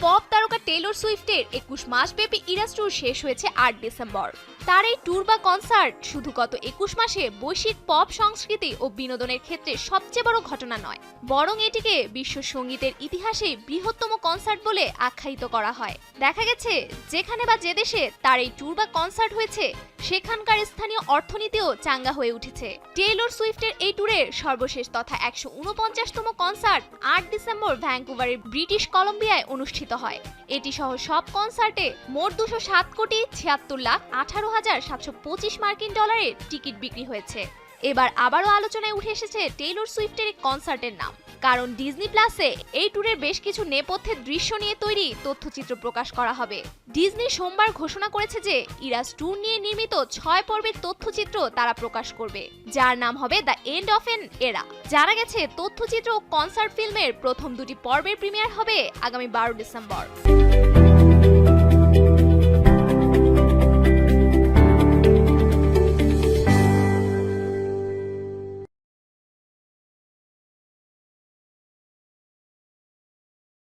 Pop তারকা Taylor সুইফটের একুশ মাসব্যাপী ইরাস ট্যুর শেষ হয়েছে আট ডিসেম্বর। তার এই ট্যুর বা কনসার্ট শুধু গত একুশ মাসে বৈশ্বিক পপ সংস্কৃতি ও বিনোদনের ক্ষেত্রে সবচেয়ে বড় ঘটনা নয়, বরং এটিকে বিশ্ব সঙ্গীতের ইতিহাসে বৃহত্তম কনসার্ট বলে আখ্যায়িত করা হয়। দেখা গেছে, যেখানে বা যে দেশে তার এই ট্যুর বা কনসার্ট হয়েছে, সেখানকার স্থানীয় অর্থনীতিও চাঙ্গা হয়ে উঠেছে। টেইলর সুইফটের এই ট্যুরের সর্বশেষ তথা একশো উনপঞ্চাশতম কনসার্ট আট ডিসেম্বর ভ্যাঙ্কুভারের ব্রিটিশ কলম্বিয়ায় অনুষ্ঠিত হয়। এটি সহ সব কনসার্টে মোট দুশো সাত কোটি ছিয়াত্তর লাখ আঠারো হাজার সাতশো পঁচিশ মার্কিন ডলারের টিকিট বিক্রি হয়েছে। এবার আবারও আলোচনায় উঠে এসেছে টেইলর সুইফটের কনসার্টের নাম। কারণ ডিজনি প্লাসে এই ট্যুরের বেশ কিছু নেপথ্যের দৃশ্য নিয়ে তৈরি তথ্যচিত্র প্রকাশ করা হবে। ডিজনি সোমবার ঘোষণা করেছে যে ইরাস ট্যুর নিয়ে নির্মিত ছয় পর্বের তথ্যচিত্র তারা প্রকাশ করবে, যার নাম হবে দ্য এন্ড অফ এন এরা। জানা গেছে, তথ্যচিত্র ও কনসার্ট ফিল্মের প্রথম দুটি পর্বের প্রিমিয়ার হবে আগামী বারো ডিসেম্বর।